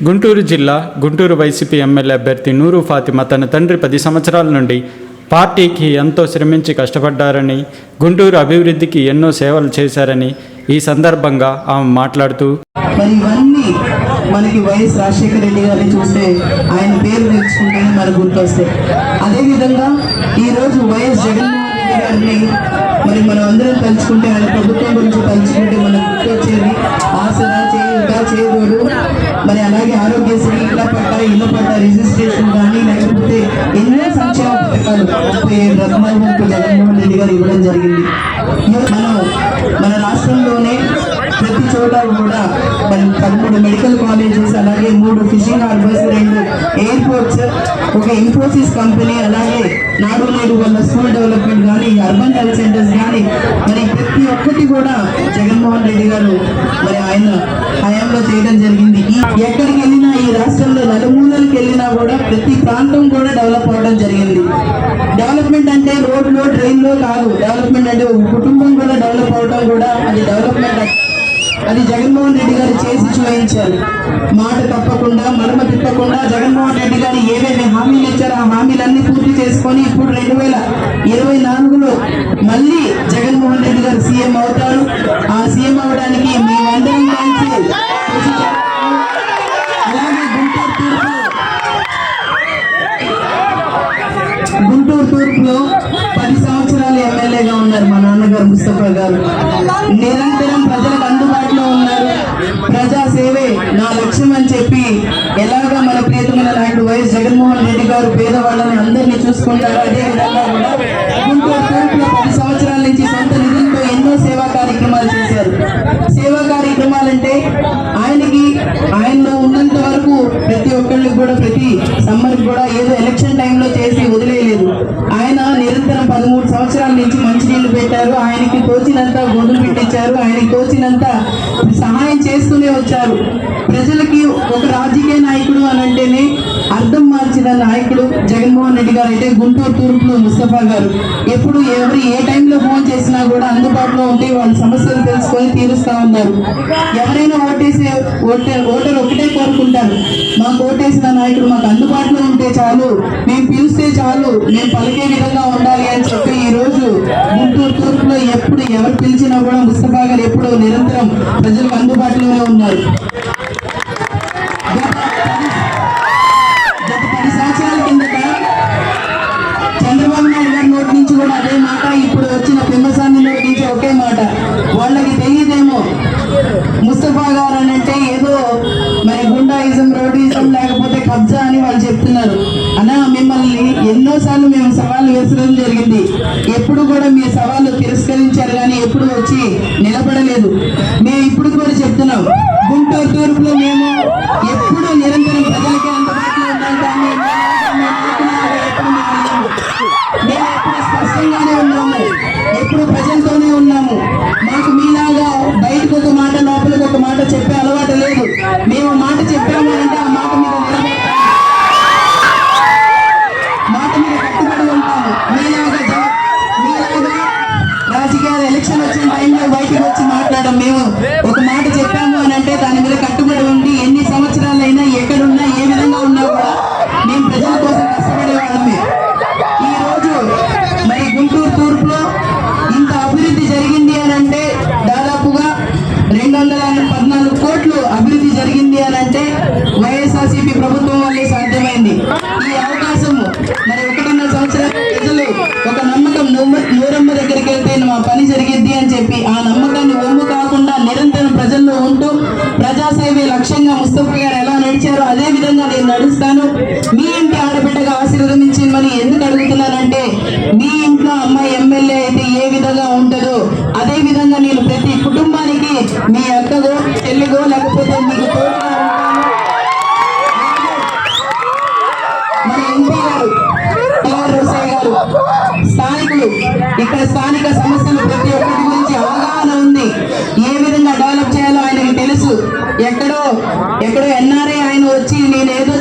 గుంటూరు జిల్లా Guntur YCP MLA అభ్యర్థి నూరు ఫాతిమా తన తండ్రి పది సంవత్సరాల నుండి పార్టీకి ఎంతో శ్రమించి కష్టపడ్డారని గుంటూరు అభివృద్ధికి ఎన్నో సేవలు చేశారని ఈ సందర్భంగా ఆమె మాట్లాడుతూ మరి ఇవన్నీ మనకి వైఎస్ రాజశేఖర రెడ్డి గారిని చూస్తే ఆయన పేరు తెలుసుకుంటేనే మనకు గుర్తొస్తాయి. అదేవిధంగా ఈరోజు వైఎస్ జగన్మోహన్ రెడ్డి గారిని మరి మనం అందరం తలుచుకుంటే ఆయన ప్రభుత్వం గురించి తలుచుకుంటే మనకు గుర్తొచ్చేది ఆశ చేయుట చేదోడు మరి అలాగే ఆరోగ్యశ్రీ ఇళ్ళ పట్ట రిజిస్ట్రేషన్ కానీ లేకపోతే ఎన్నో సంక్షేమ పథకాలు ముప్పై ఏడు రత్నాలు జగన్మోహన్ రెడ్డి గారు ఇవ్వడం జరిగింది. మనం మన రాష్ట్రంలోనే ప్రతి చోట కూడా మరి పదమూడు మెడికల్ కాలేజెస్ అలాగే మూడు ఫిషింగ్ హార్బర్స్ రెండు ఎయిర్పోర్ట్స్ ఒక ఇన్ఫోసిస్ కంపెనీ అలాగే నాడు నేడు వల్ల స్కూల్ డెవలప్మెంట్ కానీ అర్బన్ హెల్త్ సెంటర్స్ కానీ మరి ప్రతి ఒక్కటి కూడా జగన్మోహన్ రెడ్డి గారు మరి ఆయన హయాంలో చేయడం జరిగింది. ఎక్కడికి వెళ్ళినా ఈ రాష్ట్రంలో నలుమూలలకు వెళ్ళినా కూడా ప్రతి ప్రాంతం కూడా డెవలప్ అవడం జరిగింది. డెవలప్మెంట్ అంటే రోడ్లు ట్రైన్లో కాదు. డెవలప్మెంట్ అంటే ఒక కుటుంబం కూడా డెవలప్ అవడం కూడా అది డెవలప్మెంట్ అది జగన్మోహన్ రెడ్డి గారు చేసి చూపించారు. మాట తప్పకుండా మరమ తిప్పకుండా జగన్మోహన్ రెడ్డి గారు ఏవేవి హామీలు ఇచ్చారో ఆ హామీలన్నీ పూర్తి చేసుకొని ఇప్పుడు రెండు వేల ఇరవై నాలుగులో మళ్ళీ జగన్మోహన్ రెడ్డి గారు సీఎం అవుతారు. ఆ సీఎం అవడానికి మేమందరం కలిసి అలాగే గుంటూరు తూర్పు. గుంటూరు తూర్పులో పది సంవత్సరాలు ఎమ్మెల్యేగా ఉన్నారు మా నాన్నగారు ముస్తఫా గారు. నిరంతరం ప్రజలకు అందుబాటులో ఉన్నారు. ప్రజా సేవే నా లక్ష్యం అని చెప్పి ఎలాగా మన ప్రియతమైన నాయుడు వైఎస్ జగన్మోహన్ రెడ్డి గారు పేదవాళ్ళని అందరినీ చూసుకుంటారు. అదే విధంగా కూడా గుంటూరు ఒక్కళ్ళకి కూడా సమ్మర్కి కూడా ఏదో ఎలక్షన్ టైంలో చేసి వదిలేయలేదు. ఆయన నిరంతరం పదమూడు సంవత్సరాల నుంచి మంచినీళ్ళు పెట్టారు. ఆయనకి తోచినంత గొడ్డు పెట్టించారు. ఆయనకి తోచినంత సహాయం చేస్తూనే వచ్చారు. ప్రజలకి ఒక రాజకీయ నాయకుడు అని అంటేనే అర్థం మార్చిన నాయకుడు జగన్మోహన్ రెడ్డి గారు అయితే గుంటూరు తూర్పులో ముస్తఫా గారు. ఎప్పుడు ఎవరు ఏ టైంలో ఫోన్ చేసినా కూడా అందుబాటులో ఉంటే వాళ్ళ సమస్యలు తెలుసుకొని తీరుస్తా ఉన్నారు. ఎవరైనా ఓటేసే ఓటర్ ఓటర్ ఒకటే కోరుకుంటారు. మాకు ఓటేసిన నాయకుడు మాకు అందుబాటులో ఉంటే చాలు. మేము పిలిస్తే చాలు. మేము పలికే విధంగా ఉండాలి అని చెప్పి ఈ రోజు గుంటూరు తూర్పులో ఎప్పుడు ఎవరు పిలిచినా కూడా ముస్తఫా గారు ఎప్పుడు నిరంతరం ప్రజలకు అందుబాటులోనే ఉన్నారు. గత పది- సంవత్సరాల కిందట చంద్రబాబు నాయుడు గారి నోటి నుంచి కూడా అదే మాట ఇప్పుడు వచ్చిన ముస్తఫా గారు ఎలా నడిచారో అదే విధంగా నేను నడుస్తాను. మీ ఇంటి ఆడబిడ్డగా ఆశీర్వదించమని ఎందుకు అడుగుతున్నానంటే మీ ఇంట్లో అమ్మాయి ఎమ్మెల్యే అయితే ఏ విధంగా ఉంటుందో అదే విధంగా నేను ప్రతి కుటుంబానికి మీ అక్కగో చెల్లిగో లేకపోతే మీకు మన ఎంపీ గారు స్థానికులు ఇక్కడ స్థానిక సమస్యలు ఎక్కడో ఎన్ఆర్ఐ ఆయన వచ్చి నేనేదో